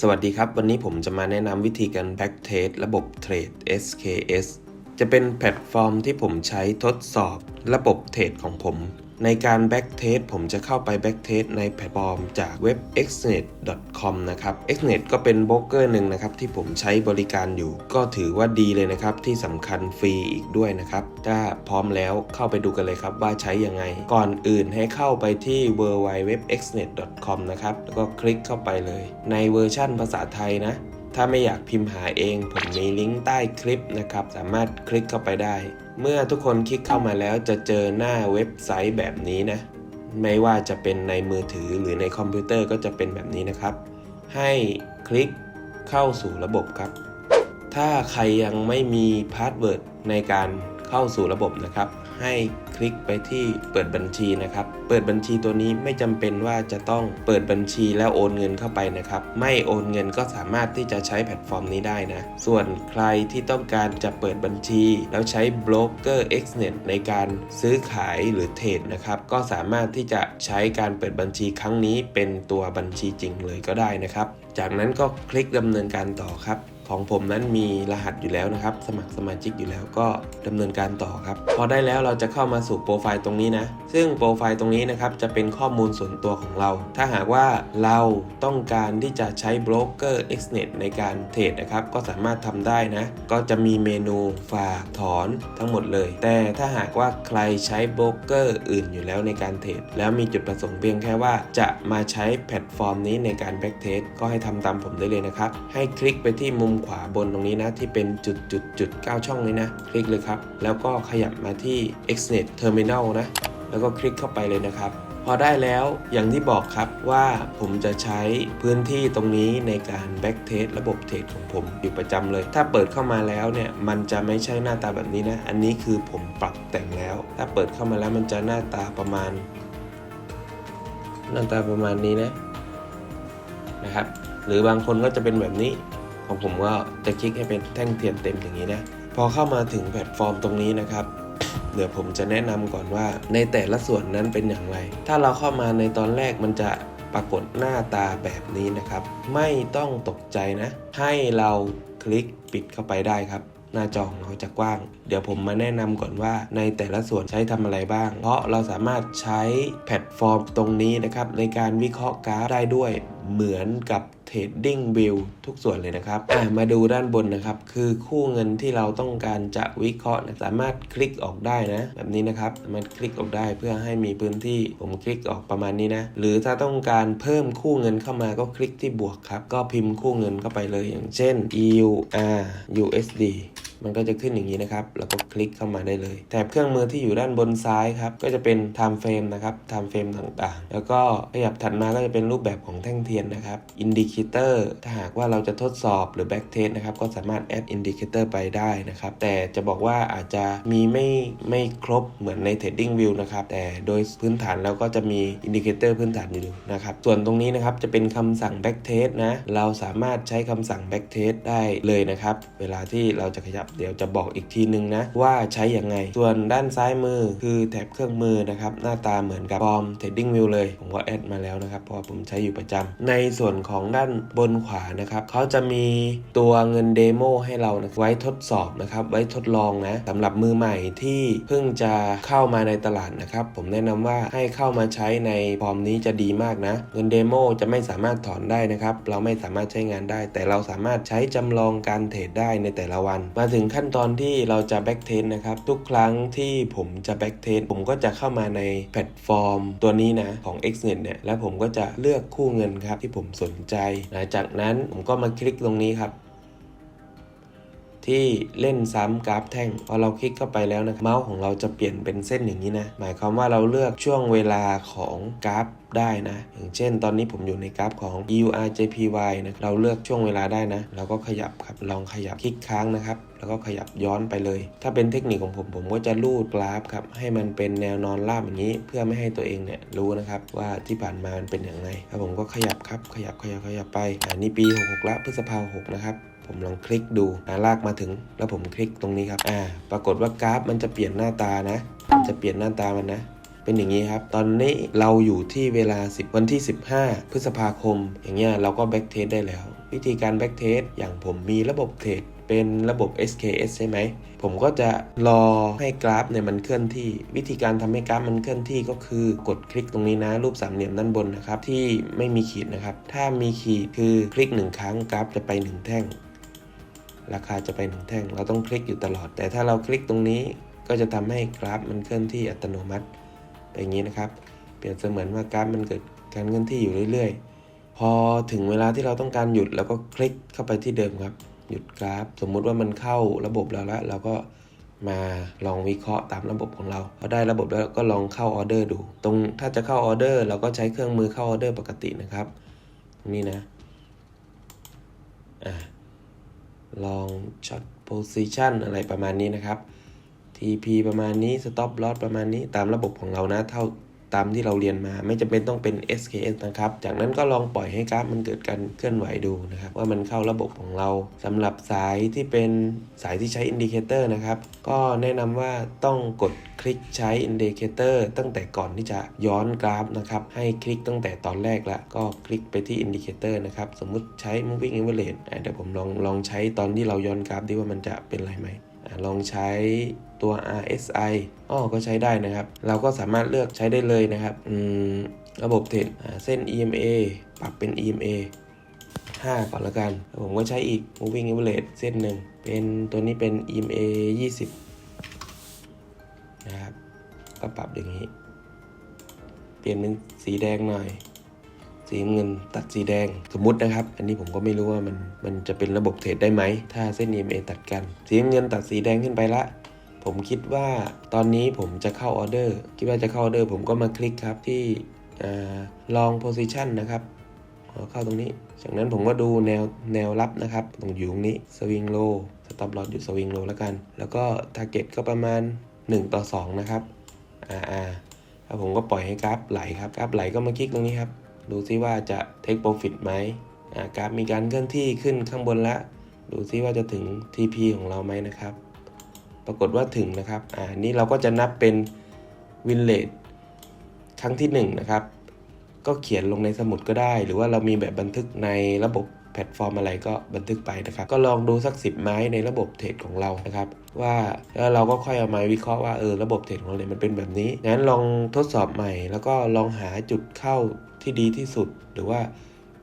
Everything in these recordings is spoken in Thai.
สวัสดีครับ วันนี้ผมจะมาแนะนำวิธีการ Backtest ระบบเทรด SKS จะเป็นแพลตฟอร์มที่ผมใช้ทดสอบระบบเทรดของผม ในการ Backtest ผมจะเข้าไป Backtest ในแพลตฟอร์มจากเว็บ xnet.com นะครับ xnet ก็เป็นโบรกเกอร์หนึ่งนะครับที่ผมใช้บริการอยู่ ก็ถือว่าดีเลยนะครับ ที่สำคัญฟรีอีกด้วยนะครับ ถ้าพร้อมแล้วเข้าไปดูกันเลยครับว่าใช้ยังไง ก่อนอื่นให้เข้าไปที่ www.xnet.com นะครับ แล้วก็คลิกเข้าไปเลย ในเวอร์ชั่นภาษาไทยนะ ถ้าไม่อยากพิมพ์หาเองผมมีลิงก์ใต้คลิปนะครับ สามารถคลิกเข้าไปได้ เมื่อทุกคนคลิกเข้ามาแล้วจะเจอหน้าเว็บไซต์แบบนี้นะ ไม่ว่าจะเป็นในมือถือหรือในคอมพิวเตอร์ก็จะเป็นแบบนี้นะครับ ให้คลิกเข้าสู่ระบบครับ ถ้าใครยังไม่มีพาสเวิร์ดในการเข้าสู่ระบบนะครับ ให้คลิกไปที่เปิดบัญชีนะครับ เปิดบัญชีตัวนี้ไม่จำเป็นว่าจะต้องเปิดบัญชีแล้วโอนเงินเข้าไปนะครับ ไม่โอนเงินก็สามารถที่จะใช้แพลตฟอร์มนี้ได้นะ ส่วนใครที่ต้องการจะเปิดบัญชี แล้วใช้โบรกเกอร์ Xnet ในการซื้อขายหรือเทรดนะครับ ก็สามารถที่จะใช้การเปิดบัญชีครั้งนี้เป็นตัวบัญชีจริงเลยก็ได้นะครับ จากนั้นก็คลิกดำเนินการต่อครับ ของผมนั้นมีรหัสอยู่แล้วนะครับ สมัครสมาชิกอยู่แล้วก็ดำเนินการต่อครับ พอได้แล้วเราจะเข้ามาสู่โปรไฟล์ตรงนี้นะ ซึ่งโปรไฟล์ตรงนี้นะครับจะเป็นข้อมูลส่วนตัวของเรา ถ้าหากว่าเราต้องการที่จะใช้โบรกเกอร์ Xnet ในการเทรดนะครับ ก็สามารถทำได้นะ ก็จะมีเมนูฝากถอนทั้งหมดเลย แต่ถ้าหากว่าใครใช้โบรกเกอร์อื่นอยู่แล้วในการเทรดแล้วมีจุดประสงค์เพียงแค่ว่าจะมาใช้แพลตฟอร์มนี้ในการแบ็กเทสก็ให้ทำตามผมได้เลยนะครับ ให้คลิกไปที่มุมขวาบนตรงนี้นะ ที่เป็นจุดจุดจุด9ช่องเลยนะ คลิกเลยครับ แล้วก็ขยับมาที่ Xnet Terminal นะ แล้วก็คลิกเข้าไปเลยนะครับพอได้แล้วอย่างที่บอกครับว่าผมจะใช้พื้นที่ตรงนี้ในการแบ็กเทสระบบเทรดของผมอยู่ประจำเลย ถ้าเปิดเข้ามาแล้วเนี่ยมันจะไม่ใช่หน้าตาแบบนี้นะ อันนี้คือผมปรับแต่งแล้ว ถ้าเปิดเข้ามาแล้วมันจะหน้าตาประมาณ หน้าตาประมาณนี้นะนะครับ หรือบางคนก็จะเป็นแบบนี้ ของผมก็จะคลิกให้เป็นแท่งเทียนเต็มอย่างนี้นะ พอเข้ามาถึงแพลตฟอร์มตรงนี้นะครับเดี๋ยวผมจะแนะนำก่อนว่าในแต่ละส่วนนั้นเป็นอย่างไร ถ้าเราเข้ามาในตอนแรกมันจะปรากฏหน้าตาแบบนี้นะครับ ไม่ต้องตกใจนะ ให้เราคลิกปิดเข้าไปได้ครับ หน้าจอของเราจะกว้าง เดี๋ยวผมมาแนะนำก่อนว่าในแต่ละส่วนใช้ทำอะไรบ้าง เพราะเราสามารถใช้แพลตฟอร์มตรงนี้นะครับในการวิเคราะห์กราฟได้ด้วยเหมือนกับ Trading View ทุกส่วนเลยนะครับอะมาดูด้านบนนะครับ คือคู่เงินที่เราต้องการจะวิเคราะห์นะสามารถคลิกออกได้นะ แบบนี้นะครับสามารถคลิกออกได้เพื่อให้มีพื้นที่ผมคลิกออกประมาณนี้นะ หรือถ้าต้องการเพิ่มคู่เงินเข้ามาก็คลิกที่บวกครับ ก็พิมพ์คู่เงินเข้าไปเลยอย่างเช่น EUR USD มันก็จะขึ้นอย่างนี้นะครับ แล้วก็คลิกเข้ามาได้เลย แถบเครื่องมือที่อยู่ด้านบนซ้ายครับ ก็จะเป็น time frame นะครับ time frame ต่างๆ แล้วก็ขยับถัดมาก็จะเป็นรูปแบบของแท่งเทียนนะครับ indicator ถ้าหากว่าเราจะทดสอบหรือ back test นะครับ ก็สามารถ add indicator ไปได้นะครับ แต่จะบอกว่าอาจจะมีไม่ไม่ครบเหมือนใน trading view นะครับ แต่โดยพื้นฐานแล้วก็จะมี indicator พื้นฐานอยู่นะครับ ส่วนตรงนี้นะครับจะเป็นคำสั่ง back test นะ เราสามารถใช้คำสั่ง back test ได้เลยนะครับ เวลาที่เราจะขยับเดี๋ยวจะบอกอีกทีนึงนะว่าใช้อย่างไง ส่วนด้านซ้ายมือคือแถบเครื่องมือนะครับหน้าตาเหมือนกับฟอร์ม trading view เลย ผมก็แอดมาแล้วนะครับเพราะผมใช้อยู่ประจำในส่วนของด้านบนขวานะครับเขาจะมีตัวเงินเดโมให้เรานะไว้ทดสอบนะครับไว้ทดลองนะสำหรับมือใหม่ที่เพิ่งจะเข้ามาในตลาดนะครับผมแนะนำว่าให้เข้ามาใช้ในฟอร์มนี้จะดีมากนะ เงินเดโมจะไม่สามารถถอนได้นะครับเราไม่สามารถใช้งานได้ แต่เราสามารถใช้จำลองการเทรดได้ในแต่ละวันมาถึงขั้นตอนที่เราจะแบ็กเทสนะครับ ทุกครั้งที่ผมจะแบ็กเทสผมก็จะเข้ามาในแพลตฟอร์ม ตัวนี้นะของ Xnet เนี่ยแล้วผมก็จะเลือกคู่เงินครับที่ผมสนใจ หลังจากนั้นผมก็มาคลิกตรงนี้ครับ ที่เล่นซ้ำกราฟแท่ง พอเราคลิกเข้าไปแล้วนะเมาส์ของเราจะเปลี่ยนเป็นเส้นอย่างนี้นะ หมายความว่าเราเลือกช่วงเวลาของกราฟได้นะ อย่างเช่น ตอนนี้ผมอยู่ในกราฟของ EURJPY นะเราเลือกช่วงเวลาได้นะ เราก็ขยับครับ ลองขยับคลิกค้างนะครับ แล้วก็ขยับย้อนไปเลย ถ้าเป็นเทคนิคของผม ผมก็จะลูดกราฟครับ ให้มันเป็นแนวนอนราบอย่างนี้ เพื่อไม่ให้ตัวเองเนี่ยรู้นะครับว่าที่ผ่านมามันเป็นอย่างไรแล้วผมก็ขยับครับ ขยับขยับขยับไปอันนี้ปี 66ละพฤษภาคม6นะครับ ผมลองคลิกดูนะลากมาถึง แล้วผมคลิกตรงนี้ครับอ่าปรากฏว่ากราฟมันจะเปลี่ยนหน้าตานะจะเปลี่ยนหน้าตามันนะ เป็นอย่างนี้ครับ ตอนนี้เราอยู่ที่เวลา 10 วันที่ 15 พฤษภาคม อย่างเงี้ยเราก็แบ็กเทสได้แล้ว วิธีการแบ็กเทสอย่างผมมีระบบเทรดเป็นระบบ SKS ใช่ไหม ผมก็จะรอให้กราฟเนี่ยมันเคลื่อนที่ วิธีการทำให้กราฟมันเคลื่อนที่ก็คือกดคลิกตรงนี้นะ รูปสามเหลี่ยมด้านบนนะครับ ที่ไม่มีขีดนะครับ ถ้ามีขีดคือคลิกหนึ่งครั้งกราฟจะไปหนึ่งแท่ง ราคาจะไปหนึ่งแท่ง เราต้องคลิกอยู่ตลอด แต่ถ้าเราคลิกตรงนี้ก็จะทำให้กราฟมันเคลื่อนที่อัตโนมัติเป็นอย่างนี้นะครับ เปรียบเสมือนว่ากราฟมันเกิดการเคลื่อนที่อยู่เรื่อยๆ พอถึงเวลาที่เราต้องการหยุดเราก็คลิกเข้าไปที่เดิมครับ หยุดกราฟ สมมุติว่ามันเข้าระบบแล้วละเราก็มาลองวิเคราะห์ตามระบบของเราพอได้ระบบแล้วก็ลองเข้าออเดอร์ดู ตรงถ้าจะเข้าออเดอร์เราก็ใช้เครื่องมือเข้าออเดอร์ปกตินะครับ ตรงนี้นะ อ่า ลองช็อตโพซิชันอะไรประมาณนี้นะครับ TP ประมาณนี้ Stop Loss ประมาณนี้ตามระบบของเรานะเท่า ตามที่เราเรียนมาไม่จำเป็นต้องเป็น SKS นะครับ จากนั้นก็ลองปล่อยให้กราฟมันเกิดการเคลื่อนไหวดูนะครับ ว่ามันเข้าระบบของเราสำหรับสายที่เป็นสายที่ใช้อินดิเคเตอร์นะครับ ก็แนะนำว่าต้องกดคลิกใช้อินดิเคเตอร์ตั้งแต่ก่อนที่จะย้อนกราฟนะครับ ให้คลิกตั้งแต่ตอนแรกละก็คลิกไปที่อินดิเคเตอร์นะครับ สมมุติใช้ moving average เดี๋ยวผมลองลองใช้ตอนที่เราย้อนกราฟดีว่ามันจะเป็นไรไหม ลองใช้ตัว RSI อ้อก็ใช้ได้นะครับ เราก็สามารถเลือกใช้ได้เลยนะครับระบบเทรดเส้น EMA ปรับเป็น EMA 5 ก่อนละกัน ผมก็ใช้อีก moving average เส้นหนึ่ง เป็นตัวนี้เป็น EMA 20 นะครับ ก็ปรับอย่างนี้ เปลี่ยนเป็นสีแดงหน่อย สีเงินตัดสีแดงสมมุตินะครับ อันนี้ผมก็ไม่รู้ว่ามันมันจะเป็นระบบเทรดได้ไหม ถ้าเส้น EMA ตัดกัน สีเงินตัดสีแดงขึ้นไปละ ผมคิดว่าตอนนี้ผมจะเข้าออเดอร์คิดว่าจะเข้าออเดอร์ผมก็มาคลิกครับที่ลองโพซิชันนะครับเข้าตรงนี้ จากนั้นผมก็ดูแนวแนวรับนะครับ ตรงอยู่ตรงนี้สวิงโลสต็อปลอสอยู่สวิงโลแล้วกัน แล้วก็ทาร์เก็ตก็ประมาณ 1 ต่อ 2 นะครับอ่าอ่าแล้วผมก็ปล่อยให้กราฟไหลครับ กราฟไหลก็มาคลิกตรงนี้ครับ ดูซิว่าจะ take profit ไหมอ่ากราฟมีการเคลื่อนที่ขึ้นข้างบนละ ดูซิว่าจะถึง TP ของเราไหมนะครับ ปรากฏว่าถึงนะครับอ่านี่เราก็จะนับเป็นวินเลทครั้งที่1นงนะครับ ก็เขียนลงในสมุดก็ได้ หรือว่าเรามีแบบบันทึกในระบบแพลตฟอร์มอะไรก็บันทึกไปนะครับ ก็ลองดูสัก 10 ไม้ในระบบเทรดของเรานะครับ ว่าแล้วเราก็ค่อยเอามาวิเคราะห์ว่าเออระบบเทรดของเราเนี่ยมันเป็นแบบนี้งั้นลองทดสอบใหม่ แล้วก็ลองหาจุดเข้า ที่ดีที่สุด หรือว่า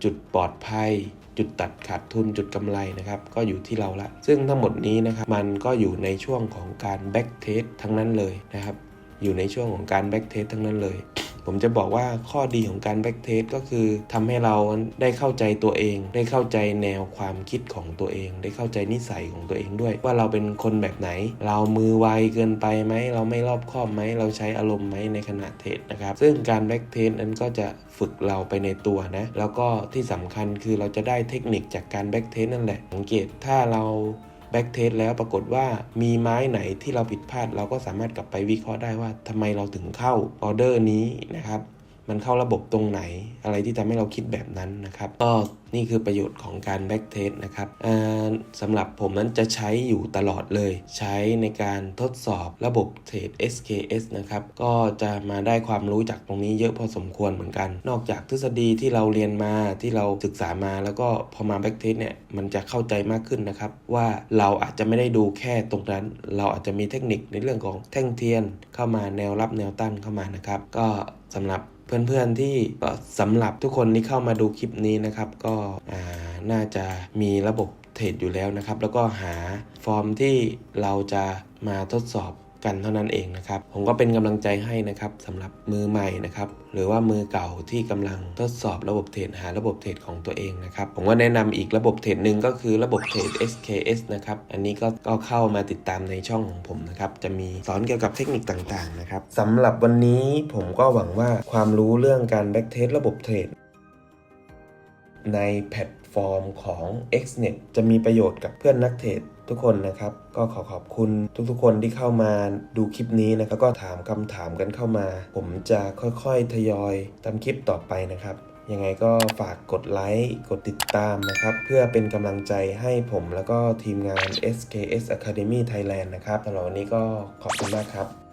จุดปลอดภัย จุดตัดขาดทุนจุดกำไรนะครับ ก็อยู่ที่เราละ ซึ่งทั้งหมดนี้นะครับ มันก็อยู่ในช่วงของการแบ็กเทสทั้งนั้นเลยนะครับ อยู่ในช่วงของการแบ็กเทสทั้งนั้นเลย ผมจะบอกว่าข้อดีของการแบ็กเทสก็คือทำให้เราได้เข้าใจตัวเอง ได้เข้าใจแนวความคิดของตัวเอง ได้เข้าใจนิสัยของตัวเองด้วย ว่าเราเป็นคนแบบไหน เรามือไวเกินไปไหม เราไม่รอบคอบไหม เราใช้อารมณ์ไหมในขณะเทรดนะครับ ซึ่งการแบ็กเทสนั้นก็จะฝึกเราไปในตัวนะ แล้วก็ที่สำคัญคือเราจะได้เทคนิคจากการแบ็กเทสนั่นแหละ สังเกตถ้าเรา แบ็กเทสแล้วปรากฏว่ามีไม้ไหนที่เราผิดพลาด เราก็สามารถกลับไปวิเคราะห์ได้ว่าทำไมเราถึงเข้าออเดอร์นี้นะครับ มันเข้าระบบตรงไหน อะไรที่ทำให้เราคิดแบบนั้นนะครับ ก็นี่คือประโยชน์ของการแบ็กเทสนะครับสำหรับผมนั้นจะใช้อยู่ตลอดเลย ใช้ในการทดสอบระบบเทรด SKS นะครับ ก็จะมาได้ความรู้จากตรงนี้เยอะพอสมควรเหมือนกัน นอกจากทฤษฎีที่เราเรียนมาที่เราศึกษามา แล้วก็พอมาแบ็กเทสเนี่ยมันจะเข้าใจมากขึ้นนะครับ ว่าเราอาจจะไม่ได้ดูแค่ตรงนั้น เราอาจจะมีเทคนิคในเรื่องของแท่งเทียนเข้ามาแนวรับแนวต้านเข้ามานะครับ ก็สำหรับ เพื่อนๆที่สำหรับทุกคนที่เข้ามาดูคลิปนี้นะครับ ก็น่าจะมีระบบเทรดอยู่แล้วนะครับ แล้วก็หาฟอร์มที่เราจะมาทดสอบ กันเท่านั้นเองนะครับ ผมก็เป็นกำลังใจให้นะครับสำหรับมือใหม่นะครับ หรือว่ามือเก่าที่กำลังทดสอบระบบเทรดหาระบบเทรดของตัวเองนะครับ ผมก็แนะนำอีกระบบเทรดหนึ่งก็คือระบบเทรด SKS นะครับ อันนี้ก็ก็เข้ามาติดตามในช่องของผมนะครับ จะมีสอนเกี่ยวกับเทคนิคต่างๆนะครับสำหรับวันนี้ผมก็หวังว่าความรู้เรื่องการแบ็กเทสระบบเทรดในแพลตฟอร์มของ XNet จะมีประโยชน์กับเพื่อนนักเทรด ทุกคนนะครับก็ขอขอบคุณทุกๆ คนที่เข้ามาดูคลิปนี้นะครับก็ถามคำถามกันเข้ามา ผมจะค่อยๆทยอยทำคลิปต่อไปนะครับยังไงก็ฝากกดไลค์กดติดตามนะครับ เพื่อเป็นกำลังใจให้ผมแล้วก็ทีมงาน SKS Academy Thailand นะครับสำหรับวันนี้ก็ขอบคุณมากครับ